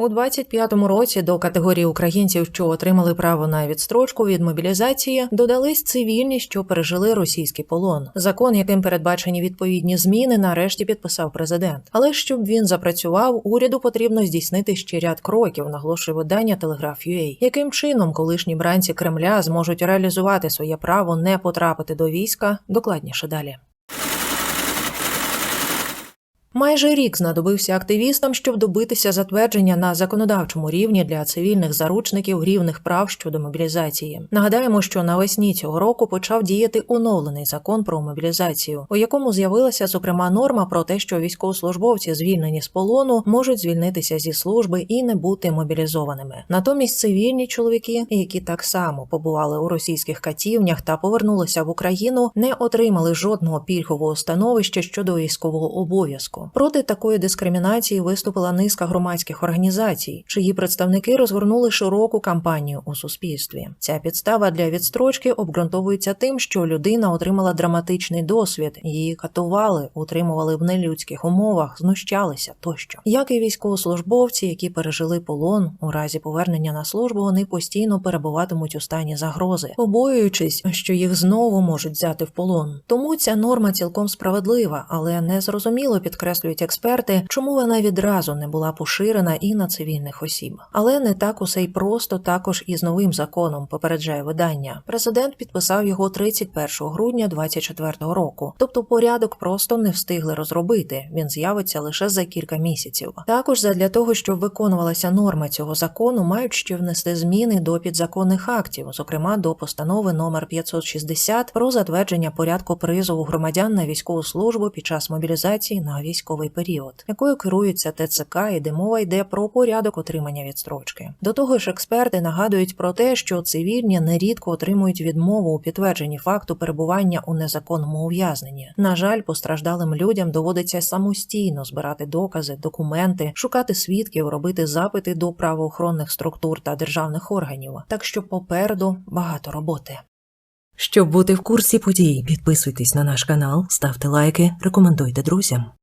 У 25-му році до категорії українців, що отримали право на відстрочку від мобілізації, додались цивільні, що пережили російський полон. Закон, яким передбачені відповідні зміни, нарешті підписав президент. Але щоб він запрацював, уряду потрібно здійснити ще ряд кроків, наголошує видання Телеграф.UA. Яким чином колишні бранці Кремля зможуть реалізувати своє право не потрапити до війська? Докладніше далі. Майже рік знадобився активістам, щоб добитися затвердження на законодавчому рівні для цивільних заручників рівних прав щодо мобілізації. Нагадаємо, що навесні цього року почав діяти оновлений закон про мобілізацію, у якому з'явилася зокрема норма про те, що військовослужбовці, звільнені з полону, можуть звільнитися зі служби і не бути мобілізованими. Натомість цивільні чоловіки, які так само побували у російських катівнях та повернулися в Україну, не отримали жодного пільгового становища щодо військового обов'язку. Проти такої дискримінації виступила низка громадських організацій, чиї представники розгорнули широку кампанію у суспільстві. Ця підстава для відстрочки обґрунтовується тим, що людина отримала драматичний досвід, її катували, утримували в нелюдських умовах, знущалися тощо. Як і військовослужбовці, які пережили полон, у разі повернення на службу вони постійно перебуватимуть у стані загрози, побоюючись, що їх знову можуть взяти в полон. Тому ця норма цілком справедлива, але не зрозуміло підкреслюють експерти, чому вона відразу не була поширена і на цивільних осіб. Але не так усе й просто також і з новим законом, попереджає видання. Президент підписав його 31 грудня 2024 року. Тобто порядок просто не встигли розробити. Він з'явиться лише за кілька місяців. Також задля того, щоб виконувалася норма цього закону, мають ще внести зміни до підзаконних актів, зокрема до постанови номер 560 про затвердження порядку призову громадян на військову службу під час мобілізації на військовий період, якою керується ТЦК, і де мова йде про порядок отримання відстрочки. До того ж, експерти нагадують про те, що цивільні нерідко отримують відмову у підтвердженні факту перебування у незаконному ув'язненні. На жаль, постраждалим людям доводиться самостійно збирати докази, документи, шукати свідків, робити запити до правоохоронних структур та державних органів. Так що попереду багато роботи. Щоб бути в курсі подій, підписуйтесь на наш канал, ставте лайки, рекомендуйте друзям.